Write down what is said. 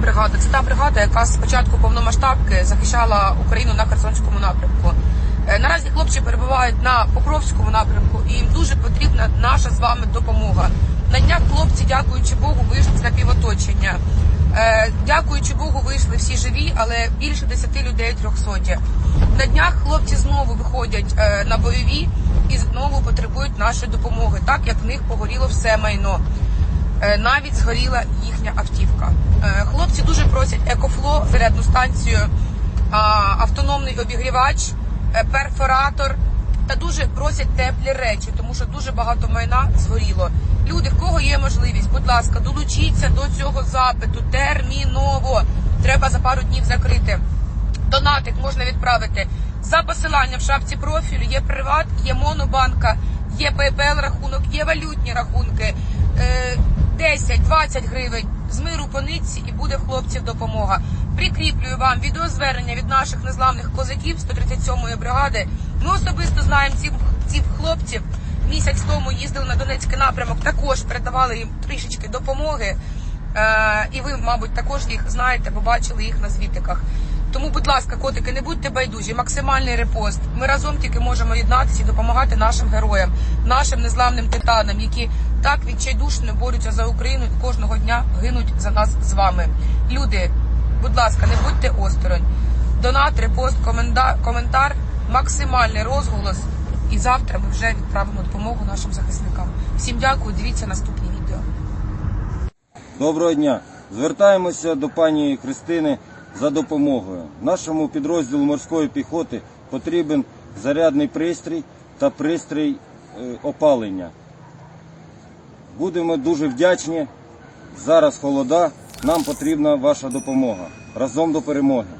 бригада. Це та бригада, яка з початку повномасштабки захищала Україну на Херсонському напрямку. Е, Наразі хлопці перебувають на Покровському напрямку, і їм дуже потрібна наша з вами допомога. На днях хлопці, дякуючи Богу, вийшли з напівоточення. Е, Дякуючи Богу, вийшли всі живі, але більше 10 людей трьохсоті. На днях хлопці знову виходять е, на бойові і знову потребують нашої допомоги, так як в них погоріло все майно. Е, навіть згоріла їхня автівка. Е, Хлопці дуже просять екофло, зарядну станцію, автономний обігрівач, е, перфоратор та дуже просять теплі речі, тому що дуже багато майна згоріло. Люди, в кого є можливість, будь ласка, долучіться до цього запиту терміново. Треба за пару днів закрити. Донатик можна відправити за посиланням в шапці профілю. Є приват, є монобанка, є PayPal рахунок, є валютні рахунки. Е, 10-20 гривень з миру по нитці і буде в хлопців допомога. Прикріплюю вам відеозвернення від наших незламних козаків 137-ї бригади. Ми особисто знаємо цих, цих хлопців. Місяць тому їздили на Донецький напрямок, також передавали їм трішечки допомоги. Е, і ви, мабуть, також їх знаєте, бо бачили їх на звітиках. Тому, будь ласка, котики, не будьте байдужі, максимальний репост. Ми разом тільки можемо єднатися і допомагати нашим героям, нашим незламним титанам, які так відчайдушно борються за Україну і кожного дня гинуть за нас з вами. Люди, будь ласка, не будьте осторонь. Донат, репост, коментар, максимальний розголос. І завтра ми вже відправимо допомогу нашим захисникам. Всім дякую. Дивіться наступні відео. Доброго дня. Звертаємося до пані Христини за допомогою. Нашому підрозділу морської піхоти потрібен зарядний пристрій та пристрій е, опалення. Будемо дуже вдячні. Зараз холода. Нам потрібна ваша допомога. Разом до перемоги.